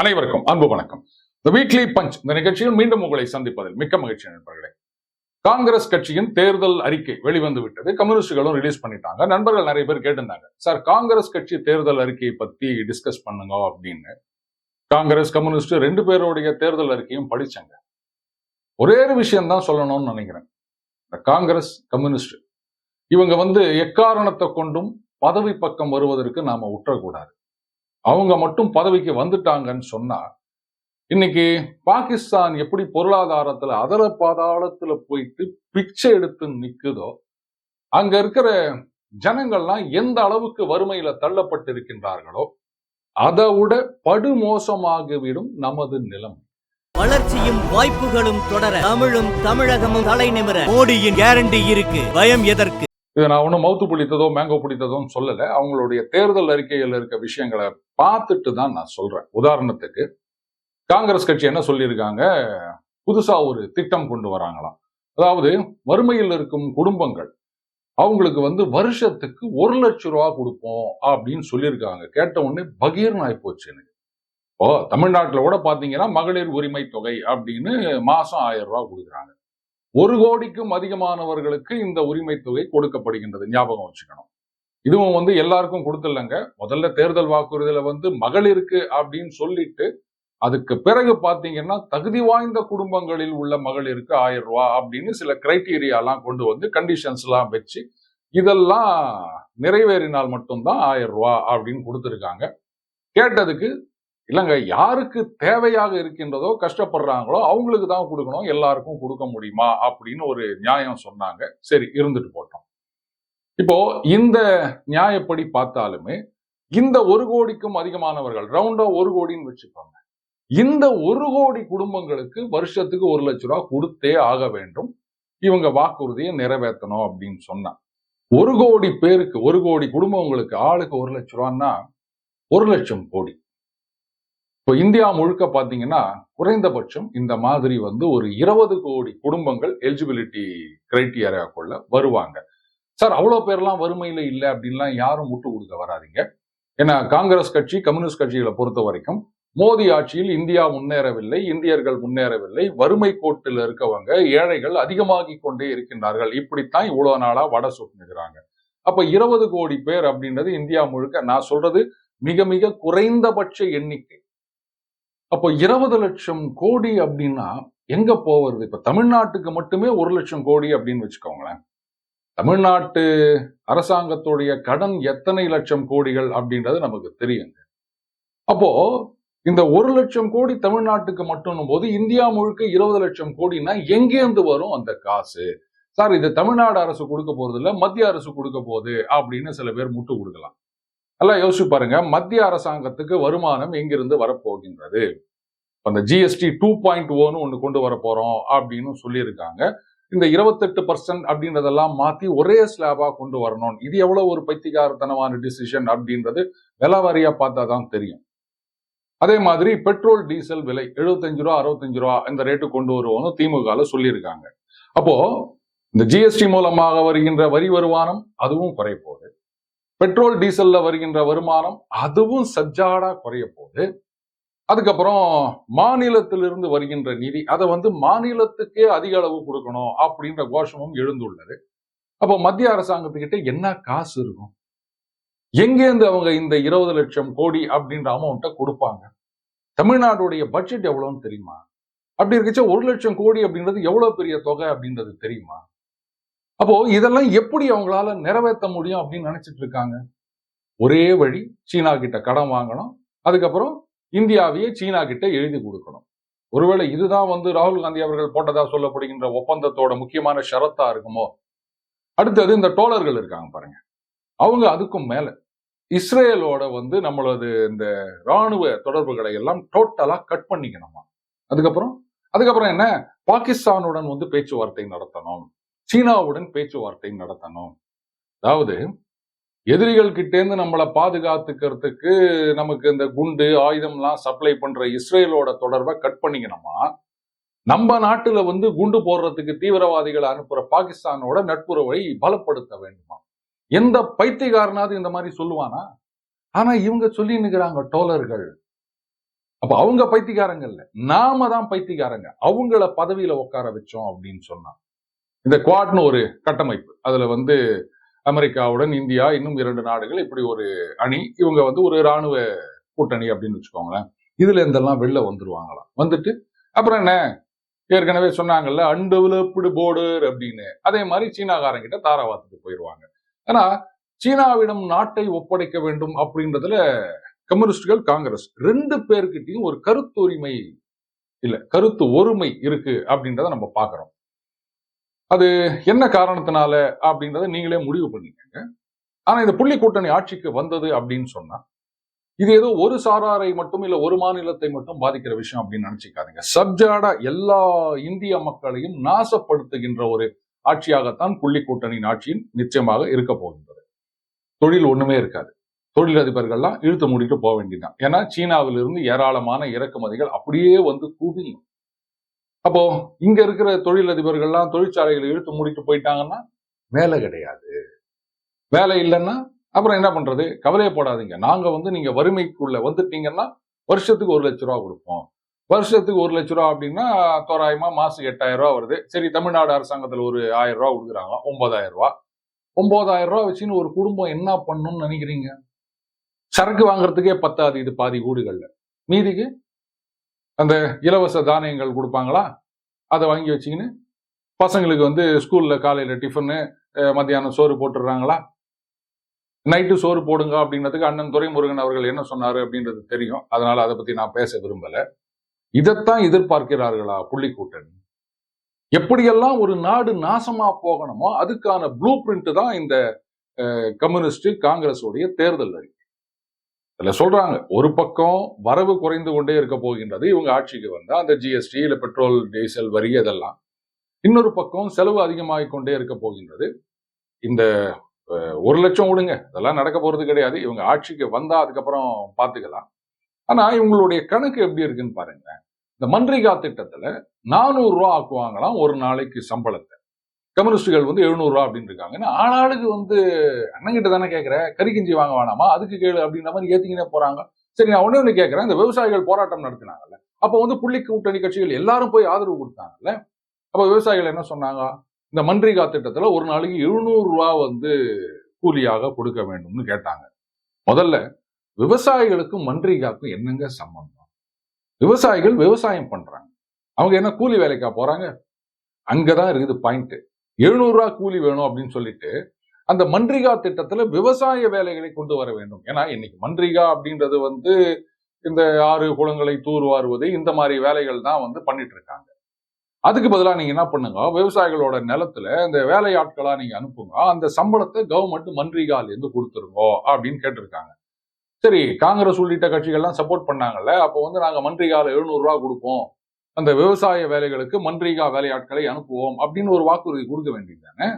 அனைவருக்கும் அன்பு வணக்கம். த வீக்லி பஞ்ச் இந்த நிகழ்ச்சியில் மீண்டும் உங்களை சந்திப்பதில் மிக்க மகிழ்ச்சி நண்பர்களே. காங்கிரஸ் கட்சியின் தேர்தல் அறிக்கை வெளிவந்து விட்டது. கம்யூனிஸ்டுகளும் ரிலீஸ் பண்ணிட்டாங்க. நண்பர்கள் நிறைய பேர் கேட்டிருந்தாங்க. சார் காங்கிரஸ் கட்சி தேர்தல் அறிக்கையை பத்தி டிஸ்கஸ் பண்ணுங்க அப்படின்னு. காங்கிரஸ் கம்யூனிஸ்ட் ரெண்டு பேருடைய தேர்தல் அறிக்கையும் படிச்சாங்க. ஒரே ஒரு விஷயம்தான் சொல்லணும்னு நினைக்கிறேன். இந்த காங்கிரஸ் கம்யூனிஸ்ட் இவங்க வந்து எக்காரணத்தை கொண்டும் பதவி பக்கம் வருவதற்கு நாம உற்றக்கூடாது. அவங்க மட்டும் பதவிக்கு வந்துட்டாங்கன்னு சொன்னா இன்னைக்கு பாகிஸ்தான் எப்படி பொருளாதாரத்துல அதர பாதாளத்துல போயிட்டு பிச்சை எடுத்து நிக்குதோ அங்க இருக்கிற ஜனங்கள்லாம் எந்த அளவுக்கு வறுமையில தள்ளப்பட்டிருக்கின்றார்களோ அதை விட படுமோசமாகிவிடும் நமது நிலம். வளர்ச்சியும் வாய்ப்புகளும் தொடர தமிழும் தமிழகமும் தலை நிமிர மோடியின் கேரண்டி இருக்கு. பயம் எதற்கு? இதை நான் ஒன்றும் மவுத்து பிடித்ததோ மேங்கோ பிடித்ததோன்னு சொல்லலை. அவங்களுடைய தேர்தல் அறிக்கையில் இருக்க விஷயங்களை பார்த்துட்டு தான் நான் சொல்றேன். உதாரணத்துக்கு காங்கிரஸ் கட்சி என்ன சொல்லியிருக்காங்க? புதுசா ஒரு திட்டம் கொண்டு வராங்களாம். அதாவது வறுமையில் இருக்கும் குடும்பங்கள் அவங்களுக்கு வந்து வருஷத்துக்கு ஒரு லட்சம் ரூபா கொடுப்போம் அப்படின்னு சொல்லியிருக்காங்க. கேட்ட உடனே பகீர்னு ஆயிப்போச்சு எனக்கு. இப்போ தமிழ்நாட்டில் கூட பார்த்தீங்கன்னா மகளிர் உரிமை தொகை அப்படின்னு மாசம் ஆயிரம் ரூபாய் கொடுக்குறாங்க. ஒரு கோடிக்கும் அதிகமானவர்களுக்கு இந்த உரிமை தொகை கொடுக்கப்படுகின்றது. ஞாபகம் வச்சுக்கணும். இதுவும் வந்து எல்லாருக்கும் கொடுத்துடலங்க. முதல்ல தேர்தல் வாக்குறுதியில வந்து மகளிருக்கு அப்படின்னு சொல்லிட்டு அதுக்கு பிறகு பாத்தீங்கன்னா தகுதி வாய்ந்த குடும்பங்களில் உள்ள மகளிருக்கு ஆயிரம் ரூபா அப்படின்னு சில கிரைட்டீரியாலாம் கொண்டு வந்து கண்டிஷன்ஸ்லாம் வச்சு இதெல்லாம் நிறைவேறினால் மட்டும்தான் ஆயிரம் ரூபா அப்படின்னு கொடுத்துருக்காங்க. கேட்டதுக்கு இல்லைங்க யாருக்கு தேவையாக இருக்கின்றதோ கஷ்டப்படுறாங்களோ அவங்களுக்கு தான் கொடுக்கணும் எல்லாருக்கும் கொடுக்க முடியுமா அப்படின்னு ஒரு நியாயம் சொன்னாங்க. சரி இருந்துட்டு போட்டோம். இப்போ இந்த நியாயப்படி பார்த்தாலுமே இந்த ஒரு கோடிக்கும் அதிகமானவர்கள் ரவுண்டா ஒரு கோடின்னு வச்சுக்கோங்க. இந்த ஒரு கோடி குடும்பங்களுக்கு வருஷத்துக்கு ஒரு லட்ச ரூபா கொடுத்தே ஆக வேண்டும். இவங்க வாக்குறுதியை நிறைவேற்றணும் அப்படின்னு சொன்னா. ஒரு கோடி பேருக்கு ஒரு கோடி குடும்பங்களுக்கு ஆளுக்கு ஒரு லட்ச ரூபான்னா ஒரு லட்சம் கோடி. இப்போ இந்தியா முழுக்க பார்த்தீங்கன்னா குறைந்தபட்சம் இந்த மாதிரி வந்து ஒரு இருபது கோடி குடும்பங்கள் எலிஜிபிலிட்டி கிரைட்டீரியாக்குள்ள வருவாங்க. சார் அவ்வளோ பேர்லாம் வறுமையில இல்லை அப்படின்லாம் யாரும் முட்டு கொடுக்க வராதீங்க. ஏன்னா காங்கிரஸ் கட்சி கம்யூனிஸ்ட் கட்சிகளை பொறுத்த வரைக்கும் மோடி ஆட்சியில் இந்தியா முன்னேறவில்லை இந்தியர்கள் முன்னேறவில்லை வறுமை கோட்டில் இருக்கவங்க ஏழைகள் அதிகமாகி கொண்டே இருக்கின்றார்கள். இப்படித்தான் இவ்வளவு நாளா வடை சுட்டுனுக்கிறாங்க அப்ப இருபது கோடி பேர் அப்படின்றது இந்தியா முழுக்க நான் சொல்றது மிக மிக குறைந்தபட்ச எண்ணிக்கை. அப்போ இருபது லட்சம் கோடி அப்படின்னா எங்க போவது இப்ப தமிழ்நாட்டுக்கு மட்டுமே ஒரு லட்சம் கோடி அப்படின்னு வச்சுக்கோங்களேன். தமிழ்நாட்டு அரசாங்கத்துடைய கடன் எத்தனை லட்சம் கோடிகள் அப்படின்றது நமக்கு தெரியுங்க. அப்போ இந்த ஒரு லட்சம் கோடி தமிழ்நாட்டுக்கு மட்டும் போது இந்தியா முழுக்க இருபது லட்சம் கோடினா எங்கேருந்து வரும் அந்த காசு? சார் இது தமிழ்நாடு அரசு கொடுக்க போறது இல்ல மத்திய அரசு கொடுக்க போகுது அப்படின்னு சில பேர் முட்டு கொடுக்கலாம். நல்லா யோசிச்சு பாருங்க. மத்திய அரசாங்கத்துக்கு வருமானம் எங்கிருந்து வரப்போகின்றது? அந்த ஜிஎஸ்டி டூ பாயிண்ட் ஓன்னு ஒன்று கொண்டு வர போகிறோம் அப்படின்னு சொல்லியிருக்காங்க. இந்த இருபத்தெட்டு பர்சன்ட் அப்படின்றதெல்லாம் மாத்தி ஒரே ஸ்லாபா கொண்டு வரணும். இது எவ்வளவு ஒரு பைத்திகாரத்தனமான டிசிஷன் அப்படின்றது நிலைவாரியா பார்த்தா தான் தெரியும். அதே மாதிரி பெட்ரோல் டீசல் விலை எழுபத்தஞ்சு ரூபா அறுபத்தஞ்சு ரூபா இந்த ரேட்டு கொண்டு வருவோம்னு திமுகவில் சொல்லியிருக்காங்க. அப்போ இந்த ஜிஎஸ்டி மூலமாக வருகின்ற வரி வருமானம் அதுவும் குறைய போகுது பெட்ரோல் டீசல்ல வருகின்ற வருமானம் அதுவும் சஜ்ஜாடா குறைய போகுது அதுக்கப்புறம் மாநிலத்திலிருந்து வருகின்ற நிதி அதை வந்து மாநிலத்துக்கே அதிக அளவு கொடுக்கணும் அப்படின்ற கோஷமும் எழுந்துள்ளது. அப்போ மத்திய அரசாங்கத்துக்கிட்ட என்ன காசு இருக்கும்? எங்கேருந்து அவங்க இந்த இருபது லட்சம் கோடி அப்படின்ற அமௌண்ட்டை கொடுப்பாங்க? தமிழ்நாடுடைய பட்ஜெட் எவ்வளோன்னு தெரியுமா? அப்படி இருக்கச்ச ஒரு லட்சம் கோடி அப்படின்றது எவ்வளவு பெரிய தொகை அப்படின்றது தெரியுமா? அப்போ இதெல்லாம் எப்படி அவங்களால நிறைவேற்ற முடியும் அப்படின்னு நினைச்சிட்டு இருக்காங்க? ஒரே வழி சீனா கிட்ட கடன் வாங்கணும். அதுக்கப்புறம் இந்தியாவையே சீனா கிட்ட எழுதி கொடுக்கணும். ஒருவேளை இதுதான் வந்து ராகுல் காந்தி அவர்கள் போட்டதா சொல்லப்படுகின்ற ஒப்பந்தத்தோட முக்கியமான ஷரத்தா இருக்குமோ? அடுத்தது இந்த டோலர்கள் இருக்காங்க பாருங்க. அவங்க அதுக்கும் மேல. இஸ்ரேலோட வந்து நம்மளது இந்த ராணுவ தொடர்புகளை எல்லாம் டோட்டலா கட் பண்ணிக்கணுமா? அதுக்கப்புறம் அதுக்கப்புறம் என்ன? பாகிஸ்தானுடன் வந்து பேச்சுவார்த்தை நடத்தணும். சீனாவுடன் பேச்சுவார்த்தை நடத்தணும். அதாவது எதிரிகள் கிட்டேருந்து நம்மளை பாதுகாத்துக்கிறதுக்கு நமக்கு இந்த குண்டு ஆயுதம்லாம் சப்ளை பண்ற இஸ்ரேலோட தொடர்பை கட் பண்ணிக்கணுமா? நம்ம நாட்டுல வந்து குண்டு போடுறதுக்கு தீவிரவாதிகளை அனுப்புற பாகிஸ்தானோட நட்புறவை பலப்படுத்த வேண்டுமா? எந்த பைத்தியக்காரனாவது இந்த மாதிரி சொல்லுவானா? ஆனா இவங்க சொல்லி நிற்கிறாங்க டோலர்கள். அப்ப அவங்க பைத்தியக்காரங்க இல்ல நாம தான் பைத்தியக்காரங்க. அவங்கள பதவியில உட்கார வச்சோம் அப்படின்னு சொன்னா இந்த குவாட்னு ஒரு கட்டமைப்பு. அதுல வந்து அமெரிக்காவுடன் இந்தியா இன்னும் இரண்டு நாடுகள் இப்படி ஒரு அணி இவங்க வந்து ஒரு ராணுவ கூட்டணி அப்படின்னு வச்சுக்கோங்களேன். இதுல இருந்தெல்லாம் வெளில வந்துருவாங்களாம். வந்துட்டு அப்புறம் என்ன? ஏற்கனவே சொன்னாங்கல்ல அன்டெவலப்டு போர்டர் அப்படின்னு. அதே மாதிரி சீனாக்காரங்கிட்ட தாராவாத்துக்கு போயிடுவாங்க ஆனா சீனாவிடம் நாட்டை ஒப்படைக்க வேண்டும் அப்படின்றதுல கம்யூனிஸ்டுகள் காங்கிரஸ் ரெண்டு பேர்கிட்டையும் ஒரு கருத்துரிமை இல்லை கருத்து ஒருமை இருக்கு அப்படின்றத நம்ம பார்க்குறோம் அது என்ன காரணத்தினால அப்படின்றத நீங்களே முடிவு பண்ணிக்கங்க. ஆனா இந்த புள்ளி கூட்டணி ஆட்சிக்கு வந்தது அப்படின்னு சொன்னா இது ஏதோ ஒரு சாராரை மட்டும் இல்ல ஒரு மாநிலத்தை மட்டும் பாதிக்கிற விஷயம் அப்படின்னு நினைச்சுக்காதீங்க. சப்ஜாடா எல்லா இந்திய மக்களையும் நாசப்படுத்துகின்ற ஒரு ஆட்சியாகத்தான் புள்ளி கூட்டணியின் ஆட்சியின் நிச்சயமாக இருக்க போகின்றது. தொழில் ஒண்ணுமே இருக்காது. தொழிலதிபர்கள்லாம் இழுத்து மூடிட்டு போக வேண்டியதுதான். ஏன்னா சீனாவிலிருந்து ஏராளமான இறக்குமதிகள் அப்படியே வந்து குவியும் அப்போ இங்க இருக்கிற தொழிலதிபர்கள்லாம் தொழிற்சாலைகளை இழுத்து மூடிட்டு போயிட்டாங்கன்னா வேலை கிடையாது. வேலை இல்லைன்னா அப்புறம் என்ன பண்றது? கவலையை போடாதீங்க. நாங்க வந்து நீங்க வறுமைக்குள்ள வந்துட்டீங்கன்னா வருஷத்துக்கு ஒரு லட்ச ரூபா கொடுப்போம். வருஷத்துக்கு ஒரு லட்ச ரூபா அப்படின்னா தோராயமா மாசம் எட்டாயிரம் ரூபா வருது. சரி தமிழ்நாடு அரசாங்கத்துல ஒரு ஆயிரம் ரூபா கொடுக்குறாங்க ஒன்பதாயிரம் ரூபா. ஒன்பதாயிரம் ரூபா வச்சுன்னு ஒரு குடும்பம் என்ன பண்ணணும்னு நினைக்கிறீங்க? சரக்கு வாங்குறதுக்கே பத்தாது இது பாதி வீடுகள்ல. மீதிக்கு அந்த இலவச தானியங்கள் கொடுப்பாங்களா? அதை வாங்கி வச்சிங்கன்னு பசங்களுக்கு வந்து ஸ்கூல்ல காலையில டிஃபனு அஹ், மத்தியானம் சோறு போட்டுடுறாங்களா? நைட்டு சோறு போடுங்க அப்படின்றதுக்கு அண்ணன் துரைமுருகன் அவர்கள் என்ன சொன்னாரு அப்படின்றது தெரியும். அதனால அதை பத்தி நான் பேச விரும்பல. இதைத்தான் எதிர்பார்க்கிறார்களா புள்ளி கூட்டணி எப்படியெல்லாம் ஒரு நாடு நாசமா போகணுமோ அதுக்கான ப்ளூ பிரிண்ட் தான் இந்த கம்யூனிஸ்ட் காங்கிரஸோடைய தேர்தல் அறிக்கை. இதுல சொல்றாங்க ஒரு பக்கம் வரவு குறைந்து கொண்டே இருக்க போகின்றது இவங்க ஆட்சிக்கு வந்தால் அந்த ஜிஎஸ்டி இல்லை பெட்ரோல் டீசல் வரி இதெல்லாம் இன்னொரு பக்கம் செலவு அதிகமாகிக் கொண்டே இருக்க போகின்றது. இந்த ஒரு லட்சம் விடுங்க அதெல்லாம் நடக்க போறது கிடையாது. இவங்க ஆட்சிக்கு வந்தா அதுக்கப்புறம் பார்த்துக்கலாம் ஆனா இவங்களுடைய கணக்கு எப்படி இருக்குன்னு பாருங்க இந்த மன்ரிகா திட்டத்துல நானூறு ரூபா ஆக்குவாங்களாம் ஒரு நாளைக்கு சம்பளத்தை. கம்யூனிஸ்டுகள் வந்து எழுநூறு ரூபா அப்படின்னு இருக்காங்க. ஏன்னா ஆளாளுக்கு வந்து அண்ணங்கிட்ட தானே கேட்குறேன் கறிக்கிஞ்சி வாங்க வேணாமா? அதுக்கு கேளு அப்படின்ற மாதிரி ஏத்திக்கினே போறாங்க. சரி நான் ஒன்று ஒண்ணு கேட்குறேன் இந்த விவசாயிகள் போராட்டம் நடத்தினாங்கல்ல. அப்போ வந்து புள்ளி கூட்டணி கட்சிகள் எல்லாரும் போய் ஆதரவு கொடுத்தாங்கல்ல. அப்ப விவசாயிகள் என்ன சொன்னாங்க? இந்த மன்ரிகா திட்டத்துல ஒரு நாளைக்கு எழுநூறு ரூபா வந்து கூலியாக கொடுக்க வேண்டும்னு கேட்டாங்க. முதல்ல விவசாயிகளுக்கும் மன்றிகாக்கும் என்னங்க சம்பந்தம்? விவசாயிகள் விவசாயம் பண்றாங்க. அவங்க என்ன கூலி வேலைக்கா போறாங்க? அங்கதான் இருக்குது பாயிண்ட் எழுநூறு ரூபா கூலி வேணும் அப்படின்னு சொல்லிட்டு அந்த மன்ரிகா திட்டத்துல விவசாய வேலைகளை கொண்டு வர வேண்டும். ஏன்னா இன்னைக்கு மன்ரிகா அப்படின்றது வந்து இந்த ஆறு குளங்களை தூர்வாருவது இந்த மாதிரி வேலைகள் தான் வந்து பண்ணிட்டு இருக்காங்க. அதுக்கு பதிலாக நீங்க என்ன பண்ணுங்க விவசாயிகளோட நிலத்துல இந்த வேலையாட்களா நீங்க அனுப்புங்க அந்த சம்பளத்தை கவர்மெண்ட் மன்றிகால கொடுத்துருங்கோ அப்படின்னு கேட்டிருக்காங்க. சரி காங்கிரஸ் உள்ளிட்ட கட்சிகள்லாம் சப்போர்ட் பண்ணாங்கல்ல அப்போ வந்து நாங்க மன்றிகால எழுநூறுரூவா கொடுப்போம். அந்த விவசாய வேலைகளுக்கு மன்ரீகா வேலையாட்களை அனுப்புவோம் அப்படின்னு ஒரு வாக்குறுதி கொடுக்க வேண்டியதுதானே?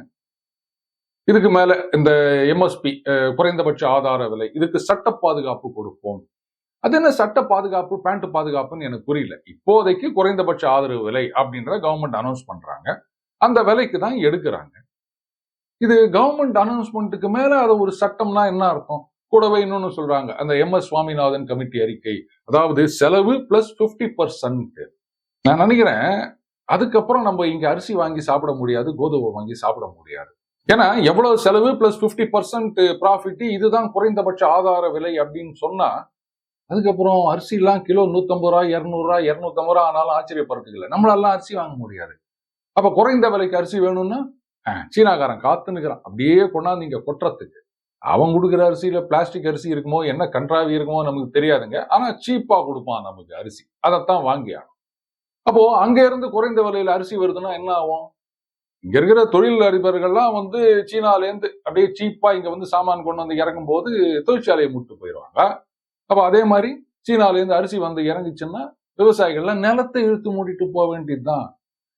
இதுக்கு மேல இந்த எம்எஸ்பி குறைந்தபட்ச ஆதார விலை இதுக்கு சட்ட பாதுகாப்பு கொடுப்போம். அது என்ன சட்ட பாதுகாப்பு பேண்ட் பாதுகாப்புன்னு எனக்கு புரியல. இப்போதைக்கு குறைந்தபட்ச ஆதரவு விலை அப்படின்றத கவர்மெண்ட் அனௌன்ஸ் பண்றாங்க. அந்த விலைக்கு தான் எடுக்கிறாங்க. இது கவர்மெண்ட் அனௌன்ஸ்மெண்ட்டுக்கு மேல அது ஒரு சட்டம்னா என்ன அர்த்தம்? கூடவே இன்னொன்னு சொல்றாங்க. அந்த எம் எஸ் சுவாமிநாதன் கமிட்டி அறிக்கை அதாவது செலவு பிளஸ் பிப்டி பர்சன்ட் நான் நினைக்கிறேன் அதுக்கப்புறம் நம்ம இங்க அரிசி வாங்கி சாப்பிட முடியாது கோதுமை வாங்கி சாப்பிட முடியாது. ஏன்னா எவ்வளவு செலவு பிளஸ் பிப்டி பர்சன்ட் ப்ராஃபிட் இதுதான் குறைந்தபட்ச ஆதார விலை அப்படின்னு சொன்னா அதுக்கப்புறம் அரிசி எல்லாம் கிலோ நூத்தம்பது ரூபா இரநூறுவா இரநூத்தம்பது ரூபா ஆனாலும் ஆச்சரியப்படுறதுக்கு இல்லை. நம்மளாலாம் அரிசி வாங்க முடியாது. அப்ப குறைந்த விலைக்கு அரிசி வேணும்னா சீனாக்காரன் காத்துனுக்கிறான் அப்படியே கொண்டாந்து இங்க கொட்டுறதுக்கு. அவன் கொடுக்குற அரிசியில பிளாஸ்டிக் அரிசி இருக்குமோ என்ன கன்றாவி இருக்குமோ நமக்கு தெரியாதுங்க. ஆனா சீப்பா கொடுப்பான் நமக்கு அரிசி. அதைத்தான் வாங்கியான் அப்போ அங்க இருந்து குறைந்த விலையில அரிசி வருதுன்னா என்ன ஆகும்? இங்க இருக்கிற தொழில் அதிபர்கள்லாம் வந்து சீனால இருந்து அப்படியே சீப்பா இங்க வந்து சாமான் கொண்டு வந்து இறக்கும் போது தொழிற்சாலையை முட்டு போயிடுவாங்க. அப்ப அதே மாதிரி சீனால இருந்து அரிசி வந்து இறங்குச்சுன்னா விவசாயிகள்லாம் நிலத்தை இழுத்து மூடிட்டு போக வேண்டியதுதான்.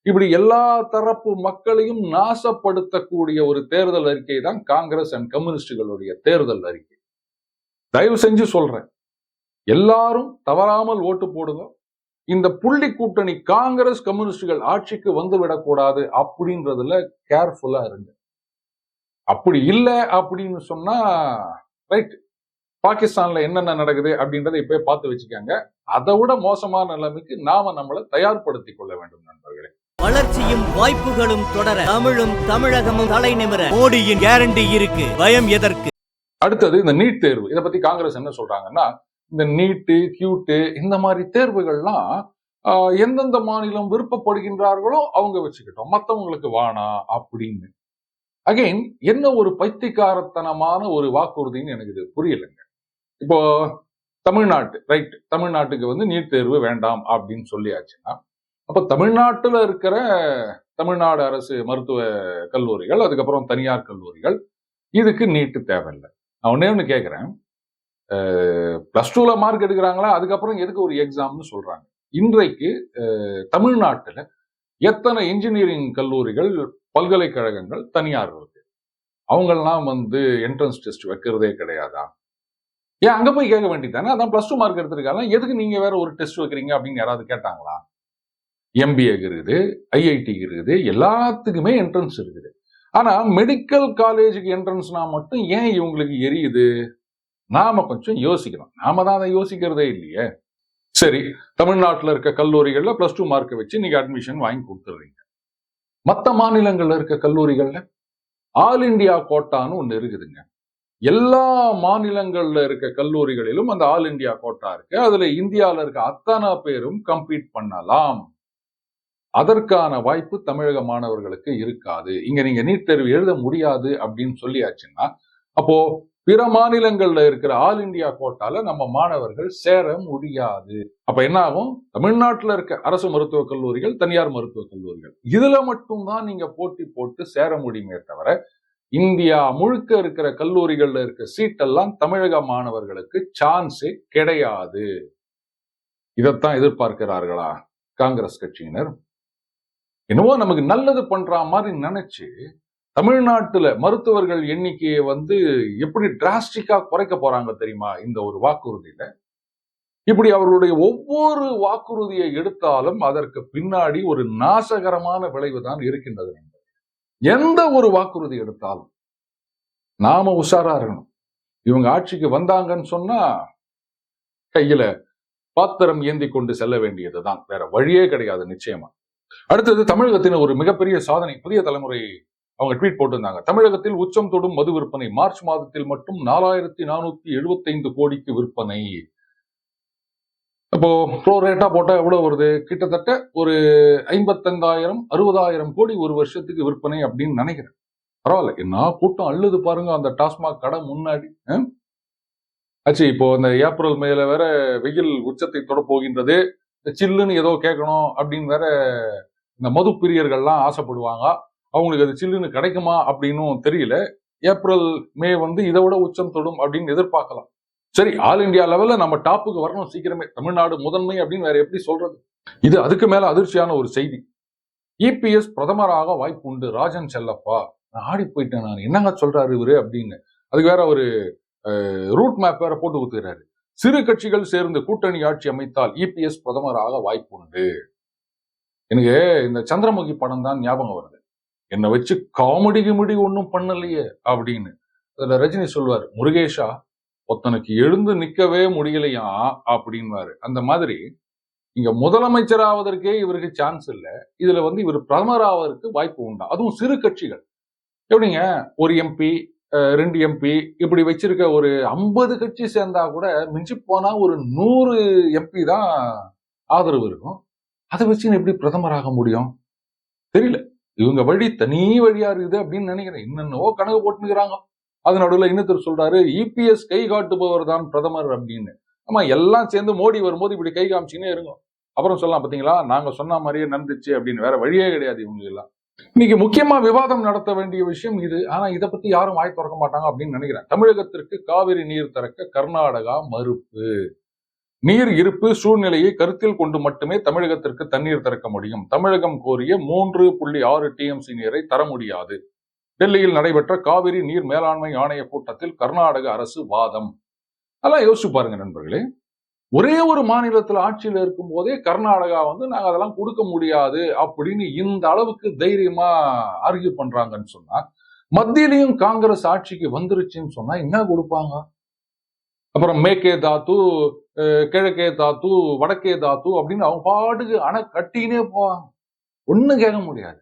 இப்படி எல்லா தரப்பு மக்களையும் நாசப்படுத்தக்கூடிய ஒரு தேர்தல் அறிக்கை தான் காங்கிரஸ் அண்ட் கம்யூனிஸ்டுகளுடைய தேர்தல் அறிக்கை. தயவு செஞ்சு சொல்றேன். எல்லாரும் தவறாமல் ஓட்டு போடுங்க. இந்த புள்ளி கூட்டணி காங்கிரஸ் கம்யூனிஸ்டுகள் ஆட்சிக்கு வந்து விடக்கூடாது அப்படின்றதுல கேர்ஃபுல்லா இருங்க. அப்படி இல்லை அப்படின்னு சொன்னா ரைட் பாகிஸ்தான்ல என்னென்ன நடக்குது அப்படின்றத இப்பவே பார்த்து வச்சுக்கோங்க. அதை விட மோசமான நிலைமைக்கு நாம நம்மளை தயார்படுத்திக் கொள்ள வேண்டும் நண்பர்களே. வளர்ச்சியும் வாய்ப்புகளும் தொடர தமிழும் தமிழகமும் தலை நிமிர மோடியின் கேரண்டி இருக்கு. பயம் எதற்கு? அடுத்தது இந்த நீட் தேர்வு. இதை பத்தி காங்கிரஸ் என்ன சொல்றாங்கன்னா இந்த நீட்டு கியூட்டு இந்த மாதிரி தேர்வுகள்லாம் எந்தெந்த மாநிலம் விருப்பப்படுகின்றார்களோ அவங்க வச்சுக்கிட்டோம். மத்தவங்களுக்கு வானா அப்படின்னு. அகைன் என்ன ஒரு பைத்தியக்காரத்தனமான ஒரு வாக்குறுதின்னு எனக்கு இது புரியலைங்க. இப்போ தமிழ்நாட்டு ரைட் தமிழ்நாட்டுக்கு வந்து நீட் தேர்வு வேண்டாம் அப்படின்னு சொல்லியாச்சுன்னா அப்ப தமிழ்நாட்டுல இருக்கிற தமிழ்நாடு அரசு மருத்துவ கல்லூரிகள் அதுக்கப்புறம் தனியார் கல்லூரிகள் இதுக்கு நீட்டு தேவையில்லை. நான் ஒன்னே ஒன்று கேட்குறேன் ப்ளஸ் டூவில் மார்க் எடுக்கிறாங்களா? அதுக்கப்புறம் எதுக்கு ஒரு எக்ஸாம்னு சொல்கிறாங்க இன்றைக்கு தமிழ்நாட்டில் தமிழ்நாட்டுல எத்தனை இன்ஜினியரிங் கல்லூரிகள் பல்கலைக்கழகங்கள் தனியார் இருக்கு? அவங்கெல்லாம் வந்து என்ட்ரன்ஸ் டெஸ்ட் வைக்கிறதே கிடையாதா? ஏன் அங்கே போய் கேட்க வேண்டியதானே அதான் ப்ளஸ் டூ மார்க் எடுத்திருக்காங்க. எதுக்கு நீங்கள் வேற ஒரு டெஸ்ட் வைக்கிறீங்க அப்படின்னு யாராவது கேட்டாங்களா? எம்பிஏக்கு இருக்குது ஐஐடிக்கு இருக்குது எல்லாத்துக்குமே என்ட்ரன்ஸ் இருக்குது. ஆனா மெடிக்கல் காலேஜுக்கு என்ட்ரன்ஸ்னா மட்டும் ஏன் இவங்களுக்கு எரியுது? நாம கொஞ்சம் யோசிக்கணும். நாம தான் அதை யோசிக்கிறதே இல்லையே. சரி தமிழ்நாட்டில் இருக்க கல்லூரிகள்ல பிளஸ் டூ மார்க்கை வச்சு நீங்க அட்மிஷன் வாங்கி கொடுத்துடுறீங்க. மற்ற மாநிலங்கள்ல இருக்க கல்லூரிகள்ல ஆல் இந்தியா கோட்டான்னு ஒன்று இருக்குதுங்க. எல்லா மாநிலங்கள்ல இருக்க கல்லூரிகளிலும் அந்த ஆல் இந்தியா கோட்டா இருக்கு. அதுல இந்தியாவில் இருக்க அத்தனை பேரும் கம்ப்ளீட் பண்ணலாம். அதற்கான வாய்ப்பு தமிழக மாணவர்களுக்கு இருக்காது. இங்க நீங்க நீட் தேர்வு எழுத முடியாது அப்படின்னு சொல்லியாச்சுன்னா அப்போ பிற மாநிலங்கள்ல இருக்கிற ஆல் இந்தியா கோட்டால நம்ம மாணவர்கள் சேர முடியாது. அப்ப என்ன ஆகும் தமிழ்நாட்டுல இருக்க அரசு மருத்துவக் கல்லூரிகள் தனியார் மருத்துவக் கல்லூரிகள். இதுல மட்டும்தான் நீங்க போட்டி போட்டு சேர முடியுமே தவிர இந்தியா முழுக்க இருக்கிற கல்லூரிகள்ல இருக்க சீட்டெல்லாம் தமிழக மாணவர்களுக்கு சான்ஸே கிடையாது. இதைத்தான் எதிர்பார்க்கிறார்களா காங்கிரஸ் கட்சியினர்? என்னவோ நமக்கு நல்லது பண்ற மாதிரி நினைச்சு தமிழ்நாட்டுல மருத்துவர்கள் எண்ணிக்கையை வந்து எப்படி டிராஸ்டிக்கா குறைக்க போறாங்க தெரியுமா? இந்த ஒரு வாக்குறுதியில. இப்படி அவர்களுடைய ஒவ்வொரு வாக்குறுதியை எடுத்தாலும் அதற்கு பின்னாடி ஒரு நாசகரமான விளைவு தான் இருக்கின்றது எந்த ஒரு வாக்குறுதி எடுத்தாலும் நாம உஷாரா இருக்கணும். இவங்க ஆட்சிக்கு வந்தாங்கன்னு சொன்னா கையில பாத்திரம் ஏந்தி கொண்டு செல்ல வேண்டியதுதான் வேற வழியே கிடையாது நிச்சயமா. அடுத்தது தமிழகத்தின் ஒரு மிகப்பெரிய சாதனை புதிய தலைமுறை அவங்க ட்வீட் போட்டிருந்தாங்க. தமிழகத்தில் உச்சம் தொடும் மது விற்பனை மார்ச் மாதத்தில் மட்டும் நாலாயிரத்தி நானூத்தி எழுபத்தைந்து கோடிக்கு விற்பனை. அப்போ ப்ரோ ரேட்டா போட்டா எவ்வளவு வருது? கிட்டத்தட்ட ஒரு ஐம்பத்தஞ்சாயிரம் அறுபதாயிரம் கோடி ஒரு வருஷத்துக்கு விற்பனை அப்படின்னு நினைக்கிறேன். பரவாயில்ல. என்ன கூட்டம் அள்ளுது பாருங்க அந்த டாஸ்மாக் கடை முன்னாடி. ஆச்சு இப்போ இந்த ஏப்ரல் மேல வேற வெயில் உச்சத்தை தொட போகின்றது சில்லுன்னு ஏதோ கேட்கணும் அப்படின்னு வேற இந்த மது பிரியர்கள்லாம் ஆசைப்படுவாங்க. அவங்களுக்கு அது சில்லுன்னு கிடைக்குமா அப்படின்னும் தெரியல. ஏப்ரல் மே வந்து இதை விட உச்சம் தொடும் அப்படின்னு எதிர்பார்க்கலாம். சரி ஆல் இந்தியா லெவல்ல நம்ம டாப்புக்கு வரணும் சீக்கிரமே. தமிழ்நாடு முதன்மை அப்படின்னு வேற எப்படி சொல்றது? இது அதுக்கு மேல அதிர்ச்சியான ஒரு செய்தி. இபிஎஸ் பிரதமராக வாய்ப்பு உண்டு. ராஜன் செல்லப்பா நான் ஆடி போயிட்டேன் நான். என்னங்க சொல்றாரு இவரு அப்படின்னு. அதுக்கு வேற ஒரு ரூட் மேப் வேற போட்டு கொடுத்துறாரு சிறு கட்சிகள் சேர்ந்து கூட்டணி ஆட்சி அமைத்தால் இபிஎஸ் பிரதமராக வாய்ப்பு உண்டு. எனக்கு இந்த சந்திரமுகி படம் தான் ஞாபகம் வருது. என்னை வச்சு காமெடி கிமெடி ஒன்றும் பண்ணலையே அப்படின்னு. அதுல ரஜினி சொல்வார் முருகேஷா ஒத்தனுக்கு எழுந்து நிக்கவே முடியலையா? அப்படின்வாரு அந்த மாதிரி இங்க முதலமைச்சர் ஆவதற்கே இவருக்கு சான்ஸ் இல்லை. இதுல வந்து இவர் பிரதமர் ஆவதற்கு வாய்ப்பு உண்டா. அதுவும் சிறு கட்சிகள். எப்படிங்க? ஒரு எம்பி ரெண்டு எம்பி இப்படி வச்சிருக்க ஒரு ஐம்பது கட்சி சேர்ந்தா கூட மிஞ்சி போனா ஒரு நூறு எம்பி தான் ஆதரவு இருக்கும். அதை வச்சு எப்படி பிரதமராக முடியும்? தெரியல. இவங்க வழி தனி வழியா இருக்குது அப்படின்னு நினைக்கிறேன். என்னென்னவோ கணக்கு போட்டுக்கிறாங்க அது நடுவில் இன்னொருத்தர் சொல்றாரு இபிஎஸ் கை காட்டுபவர் தான் பிரதமர் அப்படின்னு. ஆமா எல்லாம் சேர்ந்து மோடி வரும்போது இப்படி கை காமிச்சின்னே இருங்க அப்புறம் சொல்லலாம் பாத்தீங்களா? நாங்க சொன்ன மாதிரியே நடந்துச்சு அப்படின்னு. வேற வழியே கிடையாது இவங்க எல்லாம். இன்னைக்கு முக்கியமா விவாதம் நடத்த வேண்டிய விஷயம் இது. ஆனா இதை பத்தி யாரும் வாய் திறக்க மாட்டாங்க அப்படின்னு நினைக்கிறேன். தமிழகத்திற்கு காவிரி நீர் திறக்க கர்நாடகா மறுப்பு. நீர் இருப்பு சூழ்நிலையை கருத்தில் கொண்டு மட்டுமே தமிழகத்திற்கு தண்ணீர் திறக்க முடியும். தமிழகம் கோரிய மூன்று புள்ளி ஆறு டிஎம்சி நீரை தர முடியாது. டெல்லியில் நடைபெற்ற காவிரி நீர் மேலாண்மை ஆணைய கூட்டத்தில் கர்நாடக அரசு வாதம். அதெல்லாம் யோசிச்சு பாருங்க நண்பர்களே. ஒரே ஒரு மாநிலத்தில் ஆட்சியில் இருக்கும் போதே கர்நாடகா வந்து நாங்க அதெல்லாம் கொடுக்க முடியாது அப்படின்னு இந்த அளவுக்கு தைரியமா ஆர்கியூ பண்றாங்கன்னு சொன்னா மத்தியிலையும் காங்கிரஸ் ஆட்சிக்கு வந்துருச்சுன்னு சொன்னா என்ன கொடுப்பாங்க? அப்புறம் மேற்கே தாத்து கிழக்கே தாத்து வடக்கே தாத்து அப்படின்னு அவங்க பாட்டுக்கு அணை கட்டினே போவாங்க. ஒண்ணும் கேட்க முடியாது.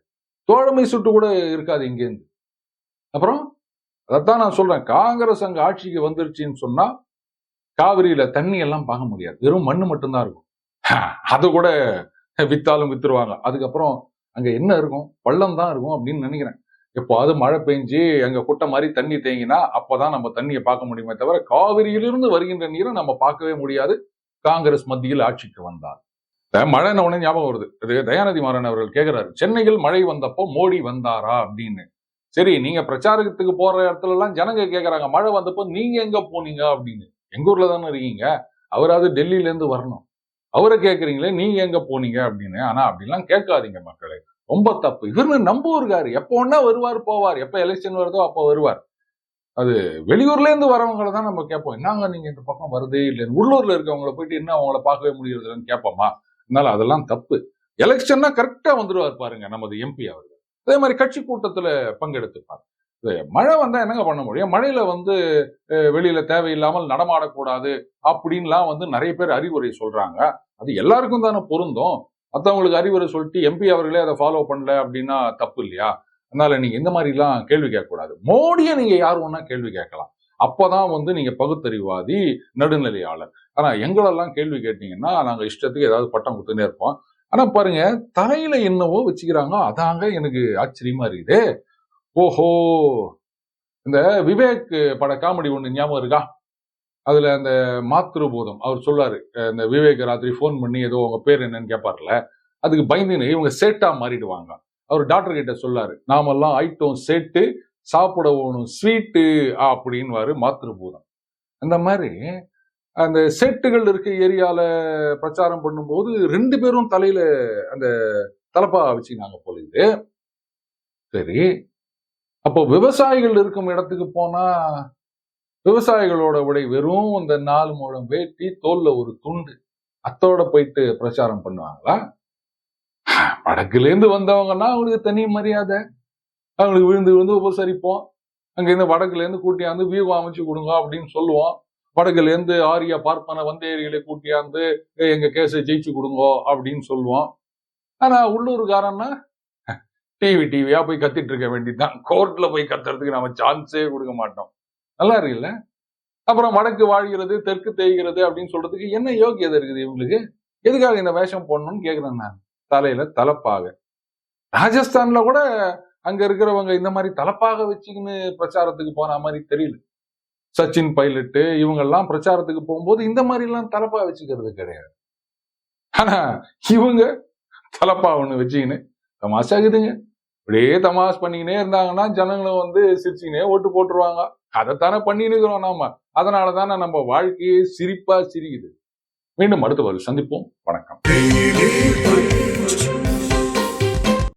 தோழமை சுட்டு கூட இருக்காது இங்கேருந்து. அப்புறம் அதைத்தான் நான் சொல்றேன். காங்கிரஸ் அங்கே ஆட்சிக்கு வந்துருச்சுன்னு சொன்னா காவிரியில தண்ணி எல்லாம் பார்க்க முடியாது. வெறும் மண்ணு மட்டும்தான் இருக்கும். அது கூட வித்தாலும் வித்துருவாங்க. அதுக்கப்புறம் அங்க என்ன இருக்கும்? பள்ளம் தான் இருக்கும் அப்படின்னு நினைக்கிறேன். இப்போ அது மழை பெஞ்சு அங்க குட்டை மாதிரி தண்ணி தேங்கினா அப்பதான் நம்ம தண்ணியை பார்க்க முடியுமே தவிர காவிரியிலிருந்து வருகின்ற நீரை நம்ம பார்க்கவே முடியாது. காங்கிரஸ் மத்தியில் ஆட்சிக்கு வந்தார். மழை உடனே ஞாபகம் வருது. இது தயாநிதி மாறன் அவர்கள் கேட்கிறாரு சென்னையில் மழை வந்தப்போ மோடி வந்தாரா? அப்படின்னு. சரி நீங்க பிரச்சாரத்துக்கு போற இடத்துல எல்லாம் ஜனங்க கேட்கறாங்க மழை வந்தப்போ நீங்க எங்க போனீங்க? அப்படின்னு. எங்க ஊர்ல தானே இருக்கீங்க? அவராவது டெல்லியில இருந்து வரணும். அவரை கேட்குறீங்களே நீங்க எங்க போனீங்க? அப்படின்னு. ஆனா அப்படிலாம் கேட்காதீங்க மக்களே. ரொம்ப தப்பு. இவரு நம்புவாருக்காரு எப்போ ஒன்னா வருவார் போவார். எப்போ எலெக்ஷன் வருதோ அப்போ வருவார். அது வெளியூர்ல இருந்து வரவங்கள தான் நம்ம கேட்போம். என்னங்க நீங்க இந்த பக்கம் வருதே இல்லை உள்ளூர்ல இருக்கவங்கள போயிட்டு என்ன அவங்கள பார்க்கவே முடியறதுன்னு கேட்போமா? அதனால அதெல்லாம் தப்பு. எலெக்ஷன்னா கரெக்டா வந்துருவார் பாருங்க நமது எம்பி அவர்கள். அதே மாதிரி கட்சி கூட்டத்துல பங்கெடுத்துப்பார். இது மழை வந்தா என்னங்க பண்ண முடியும்? மழையில வந்து வெளியில தேவையில்லாமல் நடமாடக்கூடாது அப்படின்லாம் வந்து நிறைய பேர் அறிவுரை சொல்றாங்க. அது எல்லாருக்கும் தானே பொருந்தும். மற்றவங்களுக்கு அறிவுரை சொல்லிட்டு எம்பி அவர்களே அதை ஃபாலோ பண்ணல அப்படின்னா தப்பு இல்லையா? அதனால நீங்க இந்த மாதிரிலாம் கேள்வி கேட்கக்கூடாது. மோடியை நீங்க யார் ஒன்னா கேள்வி கேட்கலாம். அப்போதான் வந்து நீங்க பகுத்தறிவாதி நடுநிலையாளர். ஆனா எங்களெல்லாம் கேள்வி கேட்டீங்கன்னா நாங்க இஷ்டத்துக்கு ஏதாவது பட்டம் கொடுத்துனே இருப்போம். ஆனா பாருங்க தலையில என்னவோ வச்சுக்கிறாங்க அதாங்க எனக்கு ஆச்சரியமா இருக்குது. ஓஹோ! இந்த விவேக் பட காமெடி ஒன்று ஞாபகம் இருக்கா? அதில் அந்த மாத்திருபூதம் அவர் சொல்றாரு இந்த விவேக ராத்திரி ஃபோன் பண்ணி ஏதோ உங்க பேர் என்னன்னு கேட்பார்ல அதுக்கு பயந்துன்னு இவங்க சேட்டா மாறிடுவாங்க. அவர் டாக்டர் கிட்ட சொல்லாரு நாமெல்லாம் ஐட்டம் சேட்டு சாப்பிட போகணும் ஸ்வீட்டு அப்படின்வாரு மாத்ருபூதம். அந்த மாதிரி அந்த சேட்டுகள் இருக்க ஏரியால பிரச்சாரம் பண்ணும்போது ரெண்டு பேரும் தலையில அந்த தலப்பா வச்சுக்கினாங்க போல இது. சரி அப்போ விவசாயிகள் இருக்கும் இடத்துக்கு போனா விவசாயிகளோட உடை வெறும் இந்த நாலு மூலம் வேட்டி தோல்ல ஒரு துண்டு. அத்தோட போயிட்டு பிரச்சாரம் பண்ணுவாங்களா? வடக்குல இருந்து வந்தவங்கன்னா அவங்களுக்கு தனி மரியாதை. அவங்களுக்கு விழுந்து விழுந்து உபசரிப்போம். அங்க இருந்து வடக்குல இருந்து கூட்டியாந்து வியூகம் அமைச்சு கொடுங்க அப்படின்னு சொல்லுவோம். வடக்குல இருந்து ஆரிய பார்ப்பன வந்தேரிகளை கூட்டியாந்து எங்க கேஸை ஜெயிச்சு கொடுங்கோ அப்படின்னு சொல்லுவோம். ஆனா உள்ளூர்காரன்னா டிவி டிவியா போய் கத்திட்டு இருக்க வேண்டியதுதான். கோர்ட்ல போய் கத்துறதுக்கு நம்ம சான்ஸே கொடுக்க மாட்டோம். நல்லா இருக்குல்ல? அப்புறம் வடக்கு வாழ்கிறது தெற்கு தேய்கிறது அப்படின்னு சொல்றதுக்கு என்ன யோகியதை இருக்குது இவங்களுக்கு? எதுக்காக இந்த வேஷம் போடணும்னு கேட்குறேன் நான். தலையில தலப்பாக. ராஜஸ்தான்ல கூட அங்க இருக்கிறவங்க இந்த மாதிரி தலப்பாக வச்சுக்கின்னு பிரச்சாரத்துக்கு போன மாதிரி தெரியல. சச்சின் பைலட்டு இவங்க எல்லாம் பிரச்சாரத்துக்கு போகும்போது இந்த மாதிரி எல்லாம் தலப்பா வச்சுக்கிறது கிடையாது. ஆனா இவங்க தலப்பா ஒண்ணு வச்சுக்கின்னு தமாஷாக்குதுங்க இப்படியே தமாஷ் பண்ணிக்கினே இருந்தாங்கன்னா ஜனங்களை வந்து சிரிச்சுக்கினே ஓட்டு போட்டுருவாங்க. அதைத்தானே பண்ணின்னு இருக்கிறோம் நாம. அதனால தானே நம்ம வாழ்க்கையே சிரிப்பா சிரிக்குது. மீண்டும் அடுத்த ஒரு சந்திப்போம். வணக்கம்.